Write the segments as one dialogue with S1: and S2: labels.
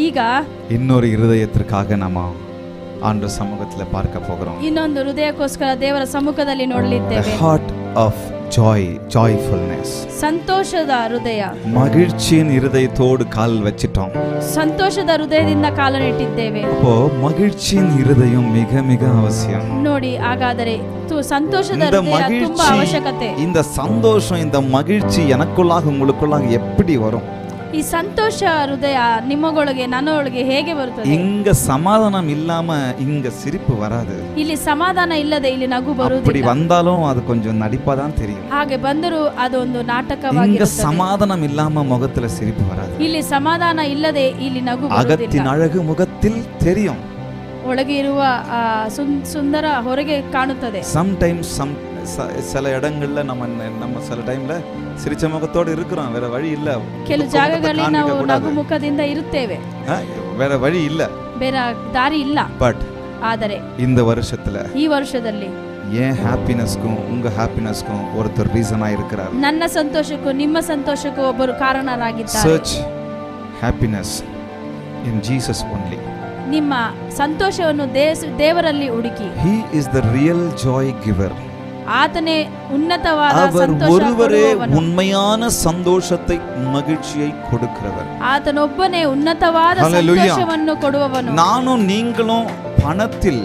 S1: ಈಗ
S2: இன்னொரு இருதயத்திற்காக நம்ம ஆண்டு சமூகத்துல பார்க்க போகிறோம்
S1: ಇನ್ನೊಂದು ಹೃದಯಕ್ಕೋಸ್ಕರ ದೇವರ ಸಮ್ಮುಖದಲ್ಲಿ ನೋಡಲಿದ್ದೇವೆ
S2: ஹார்ட் ஆஃப் ஜாய் ஜாய்ஃபுல்னஸ்
S1: ಸಂತೋಷದ ಹೃದಯ
S2: மகிழ்ச்சியின் இருதயத்தோடு கால் வச்சிட்டோம்
S1: ಸಂತೋಷದ ಹೃದಯದಿಂದ ಕಾಲನಿಟ್ಟಿದ್ದೇವೆ
S2: அப்போ மகிழ்ச்சியின் இருதயம் மிக மிக அவசியம்
S1: ನೋಡಿ ಹಾಗಾದರೆ ತು- ಸಂತೋಷದ
S2: இந்த
S1: ಹೃದಯ ತುಂಬಾ
S2: மகிழ்ச்சி
S1: ಅವಶ್ಯಕತೆ
S2: இந்த சந்தோஷம் இந்த மகிழ்ச்சி எனக்குள்ளாக உங்களுக்குள்ளாக எப்படி வரும்
S1: ಈ ಸಂತೋಷ ಹೃದಯ ನಿಮ್ಮಗೊಳಗೆ ನನ್ನೊಳಗೆ ಹೇಗೆ ಬರುತ್ತದೆ
S2: இங்க சமாதானம் இல்லாம இங்க சிரிப்பு வராது
S1: ಇಲ್ಲಿ ಸಮಾಧಾನ ಇಲ್ಲದೆ ಇಲ್ಲಿ ನಗು
S2: அப்படி
S1: ಬರುವುದಿಲ್ಲ
S2: வந்தாலும் அது கொஞ்சம் நடிப்பா தான் தெரியும்
S1: ಹಾಗೆ ಬಂದರೂ ಅದೊಂದು
S2: இங்க
S1: ನಾಟಕವಾಗಿರುತ್ತದೆ
S2: சமாதானம் இல்லாம முகத்துல சிரிப்பு வராது
S1: ಇಲ್ಲಿ ಸಮಾಧಾನ ಇಲ್ಲದೆ ಇಲ್ಲಿ ನಗು ಬರುವುದಿಲ್ಲ
S2: அகத்தின் அழகு முகத்தில் தெரியும்
S1: ಒಳಗೆ ಇರುವ ಆ, ಸುಂ- ಸುಂದರ ಹೊರಗೆ ಕಾಣುತ್ತದೆ
S2: சம்டைம்ஸ் சம் ச- சில இடங்கள்ல நம்ம ந- நம்ம சில டைம்ல சிரிச்ச முகத்தோடு இருக்கிறோம் வேற வழி இல்ல
S1: ಕೆಲವು
S2: முகத்தை
S1: ಜಾಗಗಳಲ್ಲಿ ನಾವು
S2: காண்பிக்க கூடாது.
S1: ನಗು ಮುಖದಿಂದ ಇರುತ್ತೇವೆ
S2: ஆ, வேற வழி இல்ல
S1: ಬೇರೆ ದಾರಿ ಇಲ್ಲ
S2: பட்
S1: ಆದರೆ
S2: இந்த வருஷத்துல
S1: ಈ ವರ್ಷದಲ್ಲಿ
S2: ஏன் ஹாப்பினஸ்க்கும் உங்க ஹாப்பினஸ்க்கும் ஒருத்தர் ரீசனா இருக்கிறார்
S1: ನನ್ನ ಸಂತೋಷಕ್ಕೂ ನಿಮ್ಮ ಸಂತೋಷಕ್ಕೂ ಒಬ್ಬರು ಕಾರಣರಾಗಿದ್ದಾರೆ
S2: search happiness in Jesus only
S1: ನಿಮ್ಮ ಸಂತೋಷವನ್ನು ದೇಸ್- ದೇವರಲ್ಲಿ ಹುಡುಕಿ
S2: he is the real joy giver
S1: ಆತನೇ ಉನ್ನತವಾದ
S2: அவர்
S1: ಸಂತೋಷ
S2: ஒருவரே
S1: ಕೊಡುವವನು.
S2: உண்மையான சந்தோஷத்தை மகிழ்ச்சியை கொடுக்கிறவர்
S1: ಆತನೊಬ್ಬನೇ ಉನ್ನತವಾದ
S2: Hallelujah.
S1: ಸಂತೋಷವನ್ನು ಕೊಡುವವನು
S2: நானும் நீங்களும் பணத்தில்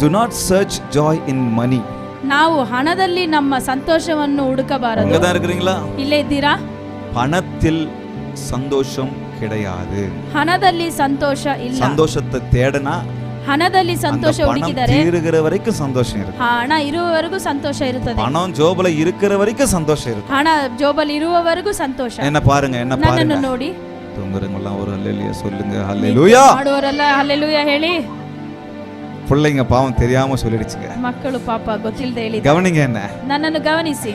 S2: do not search joy in money
S1: ನಾವು ಹಣದಲ್ಲಿ ನಮ್ಮ ಸಂತೋಷವನ್ನು ಹುಡುಕಬಾರದು
S2: அங்கதான் இருக்கிறீங்களா
S1: ಇಲ್ಲೇ ಇದ್ದೀರಾ
S2: பணத்தில் சந்தோஷம் கிடையாது
S1: ಹಣದಲ್ಲಿ ಸಂತೋಷ ಇಲ್ಲ
S2: சந்தோஷத்தை தேடனா
S1: ಹಣದಲ್ಲಿ
S2: அந்த
S1: ಸಂತೋಷ
S2: பணம்
S1: ಹುಡುಕಿದರೆ
S2: தீருகிற வரைக்கும் சந்தோஷம் இருக்கு
S1: ಹಣ ಇರುವವರೆಗೂ ಸಂತೋಷ ಇರುತ್ತದೆ
S2: பணம் ஜோபல இருக்கிற வரைக்கும் சந்தோஷம் இருக்கு
S1: ಹಣ ಜೋಬಲ್ಲಿ ಇರುವವರೆಗೂ ಸಂತೋಷ
S2: என்ன பாருங்க என்ன
S1: ನನ್ನನ್ನು
S2: பாருங்க
S1: ನೋಡಿ
S2: தூங்குறவங்கலாம் ஒரு அல்லேலியா சொல்லுங்க அல்லேலூயா
S1: ಮಾಡುವವರೆಲ್ಲ ಹಲ್ಲೆಲೂಯ ಹೇಳಿ
S2: பிள்ளைங்க பாவம் தெரியாம சொல்லிடுச்சுங்க
S1: ಮಕ್ಕಳು ಪಾಪ ಗೊತ್ತಿಲ್ಲದೆ ಹೇಳಿ
S2: கவனிங்க என்ன
S1: ನನ್ನನ್ನು ಗಮನಿಸಿ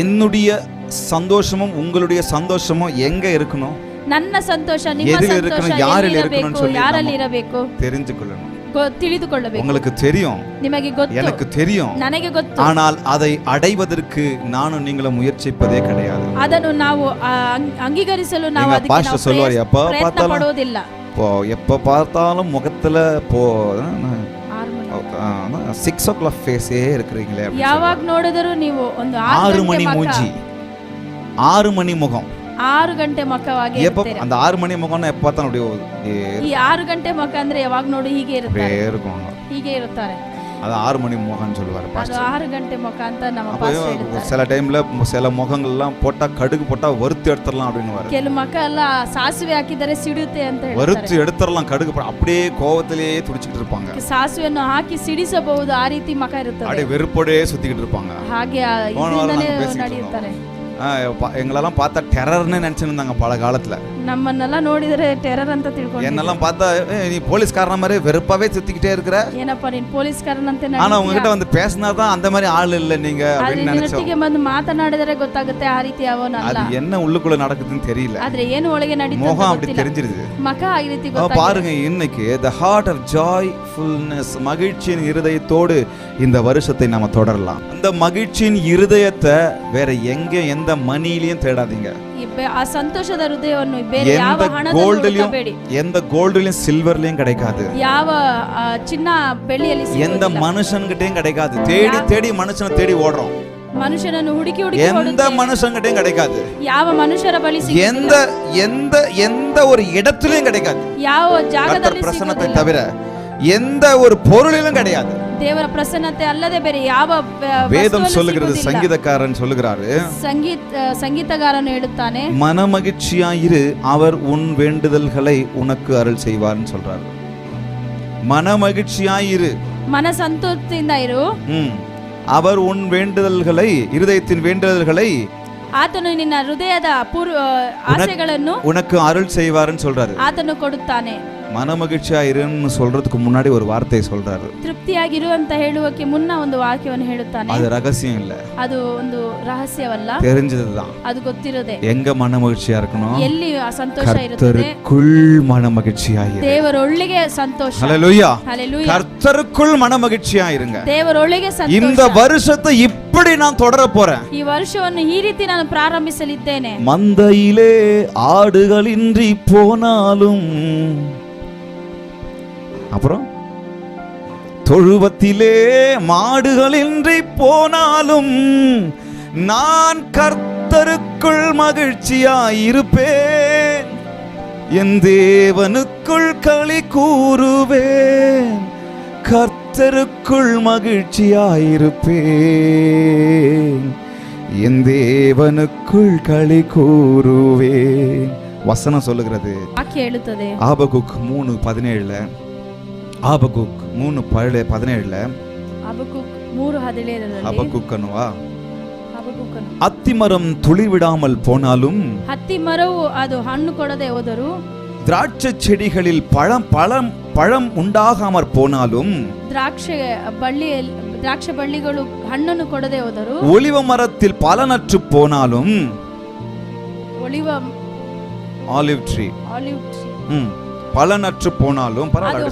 S2: என்னுடைய சந்தோஷமும் உங்களுடைய சந்தோஷமும் எங்க இருக்கணும்
S1: ನನ್ನ ಸಂತೋಷ ನಿಮ್ಮ
S2: ಎದಿಲ್
S1: ಸಂತೋಷ
S2: ಇರಬೇಕು,
S1: ಎಲ್ಲಿ
S2: ಯಾರಲ್ಲಿ
S1: ಇರಬೇಕು
S2: ಇರಬೇಕು சொல்லி
S1: ಯಾರಲ್ಲಿ
S2: நம்ம-
S1: ಇರಬೇಕು
S2: தெரிஞ்சுக்கொள்ளணும்
S1: ಗೊ- ತಿಳಿದುಕೊಳ್ಳಬೇಕು
S2: உங்களுக்கு தெரியும்
S1: ನಿಮಗೆ ಗೊತ್ತು
S2: எனக்கு தெரியும்
S1: ನನಗೆ ಗೊತ್ತು
S2: ஆனால் அதை அடைவதற்கு நானும் நீங்களும் முயற்சிப்பதே கிடையாது
S1: ಅದನ್ನು ನಾವು ಆ, ಅಂಗ್- ಅಂಗೀಕರಿಸಲು ನಾವು
S2: எங்க
S1: ಅದಕ್ಕೆ
S2: பாஸ்டர்
S1: ನಾವು
S2: சொல்லுவாரு,
S1: ಪ್ರಯತ್ನ-
S2: எப்ப
S1: ಪ್ರಯತ್ನ
S2: பார்த்தாலும்
S1: ಪಡುವುದಿಲ್ಲ
S2: இப்போ எப்ப பார்த்தாலும் முகத்துல போ
S1: ಆರು ಮಣಿ.
S2: சிக்ஸ் ஓ கிளாக் ஃபேஸே இருக்கிறீங்களே அப்படின்னு
S1: ಯಾವಾಗ ನೋಡಿದರೂ ನೀವು ಒಂದು
S2: சொல்லுவாரு.
S1: ಆರು
S2: ஆறு
S1: ಗಂಟೆ
S2: மணி
S1: ಮಖ-
S2: மூஞ்சி ஆறு மணி முகம்
S1: ಆರು ಗಂಟೆ ಮಖವಾಗಿ
S2: எப்ப
S1: ಇರ್ತೀರ.
S2: அந்த ஆறு மணி முகம்னா எப்ப பார்த்தாலும் அப்படியே இப்படியே
S1: ಈ ಆರು ಗಂಟೆ ಮಖ ಅಂದ್ರೆ ಯಾವಾಗ ನೋಡಿ ಹೀಗೆ ಇರುತ್ತಾರೆ
S2: அப்படியே இருக்கும்
S1: ಹೀಗೆ ಇರುತ್ತಾರೆ
S2: அது ஆறு மணி முகம்னு சொல்லுவாரு
S1: ಅದು
S2: பாஸ்டர்
S1: ಆರು ಗಂಟೆ ಮುಖ ಅಂತ ನಮ್ಮ
S2: அப்போ
S1: ಪಾಸ್ಟರ್ ಹೇಳ್ತಾರೆ
S2: சில டைம்ல சில முகங்கள்லாம் போட்டா கடுகு போட்டா வறுத்து எடுத்துடலாம் அப்படின்னு
S1: ಕೆಲವು ಮಖ ಎಲ್ಲ ಸಾಸಿವೆ ಹಾಕಿದರೆ ಸಿಡುತ್ತೆ ಅಂತ ಹೇಳ್ತಾರೆ
S2: வறுத்து எடுத்துடலாம் கடுகு போட்டா அப்படியே கோவத்திலேயே துடிச்சிட்டு இருப்பாங்க
S1: ಸಾಸಿವೆಯನ್ನು ಹಾಕಿ ಸಿಡಿಸಬಹುದು ಆ ರೀತಿ ಮಖ ಇರುತ್ತದೆ
S2: அப்படியே வெறுப்போடே சுத்திக்கிட்டு இருப்பாங்க
S1: ಹಾಗೆ ಆ
S2: போன வாரம்
S1: ಇದರಿಂದಲೇ
S2: நாங்க பேசிக்கிட்டு
S1: ನಡೆಯುತ್ತಾರೆ
S2: ஆ, ப- எங்களெல்லாம் பார்த்தா டெரர்னு நினச்சிருந்தாங்க பல காலத்தில்.
S1: ನಮ್ಮನ್ನೆಲ್ಲ ನೋಡಿದರೆ ಟೆರರ್ ಅಂತ ತಿಳ್ಕೊಂಡು
S2: என்னெல்லாம் பார்த்தா "ஏய், நீ போலீஸ்காரன மாதிரி வெறுப்பாவே சுத்திக்கிட்டே இருக்கிற
S1: ಏನಪ್ಪ ನೀನ್ ಪೊಲೀಸ್ಕಾರನಂತೆ
S2: ஆனா உங்ககிட்ட வந்து பேசினாதான் அந்த மாதிரி ஆள் இல்ல நீங்க
S1: ಆದ್ರೆ
S2: அப்படின்னு நினைச்சோம்
S1: ನಿನ್ನೊಟ್ಟಿಗೆ ಬಂದು ಮಾತನಾಡಿದರೆ ಗೊತ್ತಾಗುತ್ತೆ ಆ ರೀತಿ ಅವನಲ್ಲ
S2: அது என்ன உள்ளுக்குள்ள நடக்குதுன்னு தெரியல
S1: ಆದ್ರೆ ಏನು ಒಳಗೆ ನಡೀತದೆ
S2: முகம் அப்படி
S1: ಗೊತ್ತಿಲ್ಲ
S2: தெரிஞ்சிருது
S1: ಮಖ ಆ ರೀತಿ
S2: அப்ப
S1: ಗೊತ್ತಾಗುತ್ತೆ
S2: பாருங்க இன்னைக்கு the heart of joyfulness மகிழ்ச்சியின் இருதயத்தோடு இந்த வருஷத்தை நம்ம தொடரலாம் அந்த மகிழ்ச்சியின் இருதயத்தை வேற எங்க எந்த மணிலையும் தேடாதீங்க
S1: ಈ ಬೆ- ಆ ಸಂತೋಷದ ಹೃದಯವನ್ನು ಬೇರೆ ಯಾವ
S2: எந்த
S1: ಹಣದಲ್ಲೂ
S2: கோல்டுலயும்
S1: ಹುಡುಕಬೇಡಿ
S2: எந்த கோல்டுலயும் சில்வர்லயும் கிடைக்காது
S1: ಯಾವ ಆ, ಚಿನ್ನ ಬೆಳ್ಳಿಯಲ್ಲಿ
S2: எந்த
S1: ಸಿಗುವುದಿಲ್ಲ.
S2: மனுஷன்கிட்டயும் கிடைக்காது தேடி தேடி மனுஷனை தேடி ஓடுறோம்
S1: ಮನುಷ್ಯನನ್ನು ಹುಡುಕಿ ಹುಡುಕಿ
S2: எந்த
S1: ಓಡುತ್ತೇವೆ.
S2: மனுஷன்கிட்டயும் கிடைக்காது
S1: ಯಾವ ಮನುಷ್ಯರ ಬಳಿ ಸಿಗುವುದಿಲ್ಲ.
S2: எந்த எந்த எந்த ஒரு இடத்துலயும் கிடைக்காது
S1: ಯಾವ
S2: கர்த்தர்
S1: ಜಾಗದಲ್ಲಿ
S2: பிரசன்னத்தை
S1: ಸಿಗುವುದಿಲ್ಲ.
S2: தவிர எந்த ஒரு பொருளிலும் கிடையாது
S1: ದೇವರ ಪ್ರಸನ್ನತೆ ಅಲ್ಲದೆ ಬೇರೆ ಯಾವ ಬ-
S2: வேதம்
S1: ವಸ್ತುವಲ್ಲೂ
S2: சொல்லுகிறது
S1: ಸಿಗುವುದಿಲ್ಲ.
S2: சங்கீதக்காரன் சொல்லுகிறாரு
S1: ಸಂಗೀತ ಸಂಗೀತಗಾರನು ಹೇಳುತ್ತಾನೆ
S2: மனமகிழ்ச்சியாயிரு அவர் உன் வேண்டுதல்களை உனக்கு அருள் செய்வார்னு சொல்றாரு மனமகிழ்ச்சியாயிரு
S1: ಮನ ಸಂತೋಷದಿಂದ ಇರು
S2: ம். அவர் உன் வேண்டுதல்களை இருதயத்தின் வேண்டுதல்களை
S1: ಆತನು ನಿನ್ನ ಹೃದಯದ ಪೂರ್ವ ಆಸೆಗಳನ್ನು
S2: உனக்கு அருள் செய்வார்னு சொல்றாரு
S1: ಆತನು ಕೊಡುತ್ತಾನೆ
S2: மனமகிழ்ச்சியாயிருன்னு சொல்றதுக்கு முன்னாடி ஒரு வார்த்தையை சொல்றாரு
S1: ತೃಪ್ತಿಯಾಗಿರು ಅಂತ ಹೇಳುವಕ್ಕೆ ಮುನ್ನ ಒಂದು ವಾಕ್ಯವನ್ನು ಹೇಳುತ್ತಾನೆ
S2: அது ரகசியம் இல்ல
S1: ಅದು ಒಂದು ರಹಸ್ಯವಲ್ಲ
S2: தெரிஞ்சதுதான்
S1: ಅದು ಗೊತ್ತಿರೋದೆ
S2: எங்க மனமகிழ்ச்சியா இருக்கணும்
S1: ಎಲ್ಲಿ ಆ ಸಂತೋಷ ಇರುತ್ತದೆ
S2: கர்த்தருக்குள் மனமகிழ்ச்சியாயிரு
S1: ದೇವರೊಳಗೆ ಸಂತೋಷ
S2: ஹalleluya
S1: ಹalleluya
S2: கர்த்தருக்குள் மனமகிழ்ச்சியா இருங்க
S1: ದೇವರೊಳಗೆ
S2: இந்த
S1: ಸಂತೋಷ
S2: வருஷத்தை இப்ப இப்படி நான் தொடர போறேன்
S1: ಈ ವರ್ಷವನ್ನು ಈ ರೀತಿ ನಾನು ಪ್ರಾರಂಭಿಸಲಿದ್ದೇನೆ
S2: மந்தையிலே ஆடுகளின்றி போனாலும் அப்புறம்? தொழுவத்திலே மாடுகளின்றி போனாலும் நான் கர்த்தருக்குள் மகிழ்ச்சியாயிருப்பேன். என் தேவனுக்குள் களி கூறுவேன். கர்த்தருக்குள் மகிழ்ச்சியாயிருப்பேன். என் தேவனுக்குள் களி கூறுவேன். வசனம் சொல்லுகிறது. ஆபகுக் மூணு பதினேழுல ಆಬಕುಕ್ மூணு ಪಳೆ ಪದಿನೇಳ
S1: ಅಬಕುಕ್ ಮೂರು ಹದಿನೇಳರಲ್ಲಿ ಅಬಕುಕ್
S2: ಅನ್ನುವ ಹತ್ತಿಮರಂ ತುಳಿವಿಡಾಮಲ್ போனாலும்
S1: ಹತ್ತಿಮರವು அது ஹண்ணு கொடதே ಹೋದರು
S2: திராட்சை செடிகளில் பழம் பழம் பழம் உண்டாகாமற் போனாலும்
S1: திராட்சை பள்ளியில் திராட்சை பள்ளிகளும் ஹண்ணனு கொடதே ಹೋದರು
S2: ஒளிவ மரத்தில் பலனற்று போனாலும்
S1: ஒலிவ
S2: ஆலிவ் ட்ரீ.
S1: Olive tree.
S2: ம். பலனற்று போனாலும்
S1: ಪರವಾಗಿಲ್ಲ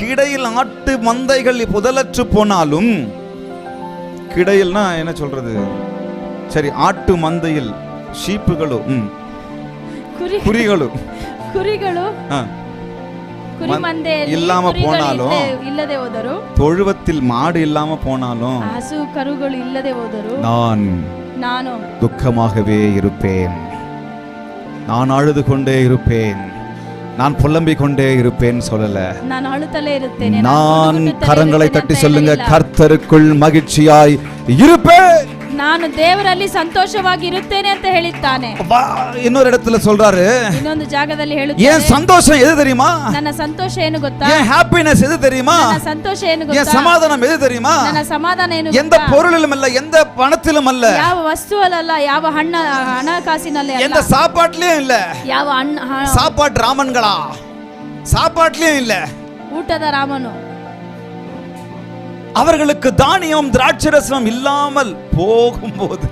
S2: கிடையில் ஆட்டு மந்தைகள் புதலற்று போனாலும் கிடையில்னா என்ன சொல்றது? சரி ஆட்டு மந்தையில் ஷீப்புகளும் ம்,
S1: ಕುರಿ
S2: குறிகளும்
S1: ಕುರಿಗಳು
S2: ஆ,
S1: ಕುರಿ
S2: ಮನ್- தொழுவத்தில் மாடு இல்லாம போனாலும்
S1: ಹಸು ಕರುಗಳು ಇಲ್ಲದೆ ಹೋದರು
S2: நான்
S1: நானும்
S2: துக்கமாகவே இருப்பேன். நான் அழுது கொண்டே இருப்பேன். நான் புலம்பிக் கொண்டே இருப்பேன் சொல்லல. நான்
S1: அழுத்தல
S2: இருப்பேன்
S1: கரங்களை
S2: தட்டி சொல்லுங்க கர்த்தருக்குள் மகிழ்ச்சியாய் இருப்பேன்.
S1: ನಾನು ದೇವರಲ್ಲಿ ಸಂತೋಷವಾಗಿ ಇರುತ್ತೇನೆ ಅಂತ ಹೇಳಿದ್ದಾನೆ
S2: வா, இன்னொரு இடத்துல சொல்றாரு
S1: ಇನ್ನೊಂದು ಜಾಗದಲ್ಲಿ
S2: ஏன்
S1: ಹೇಳುತ್ತೇನೆ
S2: சந்தோஷம் எது தெரியுமா
S1: ನನ್ನ ಸಂತೋಷ ಏನು ಗೊತ್ತಾ
S2: ஏன் ஹாப்பினஸ் எது தெரியுமா
S1: ನನ್ನ ಸಂತೋಷ ಏನು
S2: ஏன்
S1: ಗೊತ್ತಾ
S2: சமாதானம் எது தெரியுமா
S1: ನನ್ನ ಸಮಾಧಾನ ಏನು
S2: எந்த
S1: ಗೊತ್ತಾ?
S2: பொருளிலும் அல்ல எந்த பணத்திலும் அல்ல
S1: ಯಾವ ವಸ್ತುವಲ್ಲ ಯಾವ ಹಣ್ಣ ಹಣಕಾಸಿನಲ್ಲಿ ಅಲ್ಲ
S2: எந்த சாப்பாட்டுலயும் இல்ல
S1: ಯಾವ ಹಣ್ಣ ಹ-
S2: சாப்பாட்டு ராமன்களா சாப்பாட்டுலயும் இல்ல
S1: ಊಟದ ರಾಮನು
S2: அவர்களுக்கு தானியம் திராட்சரசம் இல்லாமல் போகும்போது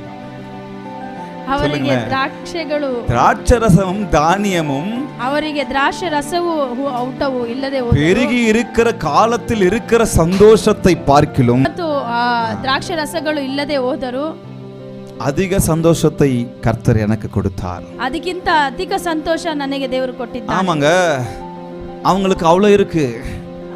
S1: ಅವರಿಗೆ
S2: சொல்லுங்களேன்.
S1: ದ್ರಾಕ್ಷೆಗಳು
S2: திராட்சரசமும் தானியமும்
S1: ಅವರಿಗೆ ದ್ರಾಕ್ಷೆ ರಸವು ಹು- ಊಟವು ಇಲ್ಲದೆ ಹೋದವು.
S2: பெருகி இருக்கிற காலத்தில் இருக்கிற சந்தோஷத்தை பார்க்கிலும்
S1: ಮತ್ತು ಆ ದ್ರಾಕ್ಷೆ ರಸಗಳು ಇಲ್ಲದೆ ಹೋದರು
S2: அதிக சந்தோஷத்தை கர்த்தர் எனக்கு கொடுத்தார்
S1: ಅದಕ್ಕಿಂತ ಅಧಿಕ ಸಂತೋಷ ನನಗೆ ದೇವರು ಕೊಟ್ಟಿದ್ದ
S2: ஆமாங்க அவங்களுக்கு அவ்வளவு இருக்கு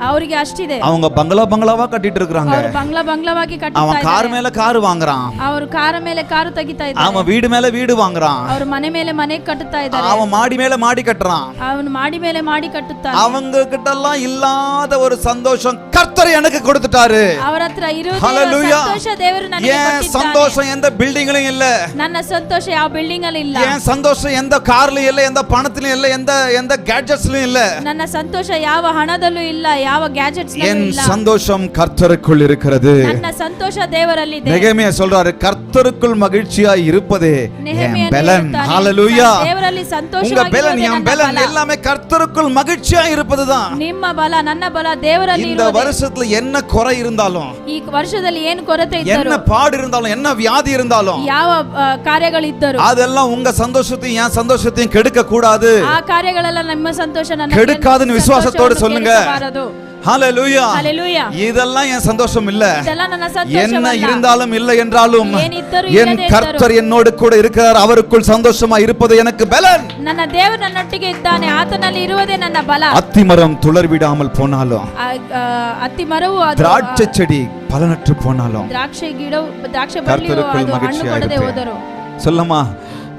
S1: ಅವರಿಗೆ ಅಷ್ಟಿದೆ
S2: அவங்க பங்களா பங்களாவா கட்டிட்டு இருக்கிறாங்க
S1: ಅವರು ಬಂಗ್ಲಾ ಬಂಗ್ಲಾವಾಗಿ ಕಟ್ಟುತ್ತಾ
S2: அவன் கார்
S1: ಇದ್ದಾರೆ
S2: மேல கார் வாங்குறான்
S1: ಅವರು ಕಾರ ಮೇಲೆ ಕಾರು ತೆಗಿತಾ ಇದ್ದಾರೆ
S2: அவன் வீடு மேல வீடு வாங்குறான்
S1: ಅವರು ಮನೆ ಮೇಲೆ ಮನೆ ಕಟ್ಟುತ್ತಾ ಇದ್ದಾರೆ
S2: அவன் மாடி மேல மாடி கட்டுறான்
S1: ಅವನು ಮಾಡಿ ಮೇಲೆ ಮಾಡಿ ಕಟ್ಟುತ್ತಾರೆ
S2: அவங்க கிட்ட எல்லாம் இல்லாத ஒரு சந்தோஷம் கர்த்தர் எனக்கு கொடுத்துட்டாரு
S1: ಅವರ ಹತ್ರ ಇರುವುದೇ
S2: Hallelujah.
S1: ಸಂತೋಷ ದೇವರು ನನಗೆ
S2: ஏன்
S1: ಕೊಟ್ಟಿದ್ದಾನೆ.
S2: சந்தோஷம் எந்த பில்டிங்லயும் இல்ல
S1: ನನ್ನ ಸಂತೋಷ ಯಾವ ಬಿಲ್ಡಿಂಗ್ ಅಲ್ಲಿ ಇಲ್ಲ
S2: ஏன் சந்தோஷம் எந்த கார்லயும் இல்ல எந்த பணத்திலயும் இல்ல எந்த எந்த கேட்ஜெட்ஸ்லயும் இல்ல
S1: ನನ್ನ ಸಂತೋಷ ಯಾವ ಹಣದಲ್ಲೂ ಇಲ್ಲ ಯಾವ ಗ್ಯಾಜೆಟ್ಸ್
S2: என்
S1: ಇಲ್ಲ
S2: சந்தோஷம் கர்த்தருக்குள் இருக்கிறது
S1: ನನ್ನ ಸಂತೋಷ ದೇವರಲ್ಲಿದೆ
S2: நெகேமியா சொல்றாரு கர்த்தருக்குள் மகிழ்ச்சியா இருப்பதே என்
S1: ನೆಹೆಮೀಯನು
S2: பெலன்
S1: ಹೇಳುತ್ತಾನೆ,
S2: ஹalleluya
S1: ದೇವರಲ್ಲಿ
S2: உங்க
S1: ಸಂತೋಷವಾಗಿ
S2: பெலன்
S1: ಇರುವುದೇ
S2: என்
S1: ನನ್ನ
S2: பெலன்
S1: ಬಲ.
S2: எல்லாமே கர்த்தருக்குள் மகிழ்ச்சியா இருப்பதுதான்
S1: ನಿಮ್ಮ ಬಲ ನನ್ನ ಬಲ ದೇವರಲ್ಲಿ
S2: இந்த
S1: ಇರುವುದೇ.
S2: வருஷத்துல என்ன குறை இருந்தாலும்
S1: ಈ ವರ್ಷದಲ್ಲಿ ಏನು ಕೊರತೆ
S2: என்ன
S1: ಇದ್ದರು
S2: பாடு இருந்தாலும் என்ன வியாதி இருந்தாலும்
S1: ಯಾವ ಆ, ಕಾರ್ಯಗಳಿದ್ದರು
S2: அதெல்லாம் உங்க சந்தோஷத்தையும் என் சந்தோஷத்தையும் கெடுக்க கூடாது
S1: ಆ ಕಾರ್ಯಗಳೆಲ್ಲ ನಿಮ್ಮ ಸಂತೋಷ ನನ್ನ
S2: கெடுக்காதுன்னு விசுவாசத்தோடு சொல்லுங்க.
S1: ಬಾರದು
S2: ஹalleluya
S1: Hallelujah.
S2: இதெல்லாம் என் சந்தோஷம் இல்ல
S1: ಇದೆಲ್ಲ ನನ್ನ
S2: என்ன
S1: ಸಂತೋಷ
S2: இருந்தாலும் இல்லை என்றாலும்
S1: ಏನಿದ್ದರೂ
S2: என்
S1: ಇಲ್ಲದೇ
S2: கர்த்தர் என்னோடு கூட இருக்கிறார் அவருக்குள் சந்தோஷமா இருப்பது எனக்கு பலன்
S1: ನನ್ನ ದೇವರು ನನ್ನೊಟ್ಟಿಗೆ ಇದ್ದಾನೆ ಆತನಲ್ಲಿ ಇರುವುದೇ ನನ್ನ ಬಲ
S2: அத்திமரம் துளர் விடாமல் போனாலும்
S1: ಆ, ಆ, ಅತ್ತಿ ಮರವು ಅದು
S2: திராட்சை செடி பலனற்று போனாலும்
S1: ದ್ರಾಕ್ಷೆ ಗಿಡವು ದ್ರಾಕ್ಷೆ ಬಳ್ಳಿಯು
S2: கர்த்தருக்குள்
S1: ಅದು ಹಣ್ಣು
S2: மகிழ்ச்சியா
S1: ಕೊಡದೆ
S2: இருப்பேன்
S1: ಹೋದರು
S2: சொல்லமா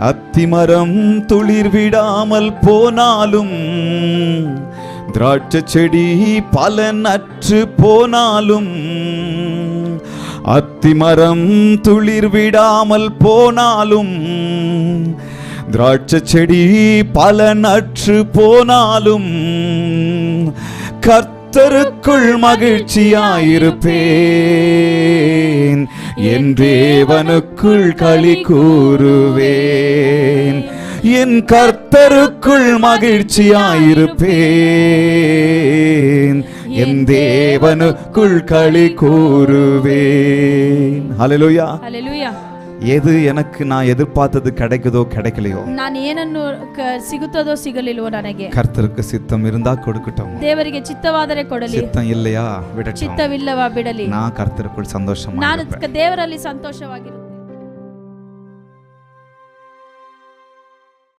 S2: அத்திமரம் துளிர் விடாமல் போனாலும் திராட்சை செடி பலனற்று போனாலும் அத்திமரம் துளிர் விடாமல் போனாலும் திராட்சை செடி பலனற்று போனாலும் கர்த்தருக்குள் மகிழ்ச்சியாயிருப்பேன். என் தேவனுக்குள் களி கூறுவேன். என் கர்த்தருக்குள் மகிழ்ச்சியாயிருப்பேன் என் தேவனுக்குள் களி கூறுவேன் ஹalleluya
S1: ಅಲ್ಲೆಲೂಯ
S2: எது எனக்கு நான் எதிர்பார்த்தது கிடைக்குதோ கிடைக்கலையோ
S1: ನಾನು ಏನನ್ನು ಕ- ಸಿಗುತ್ತದೋ ಸಿಗಲಿಲ್ವೋ ನನಗೆ
S2: கர்த்தருக்கு சித்தம் இருந்தா கொடுக்கட்டும்
S1: ದೇವರಿಗೆ ಚಿತ್ತವಾದರೆ ಕೊಡಲಿ
S2: சித்தம் இல்லையா விடட்டும்
S1: ಚಿತ್ತವಿಲ್ಲವಾ ಬಿಡಲಿ
S2: நான் கர்த்தருக்குள் சந்தோஷமா
S1: ನಾನು
S2: இருப்பேன்.
S1: ದೇವರಲ್ಲಿ ಸಂತೋಷವಾಗಿರುತ್ತೇನೆ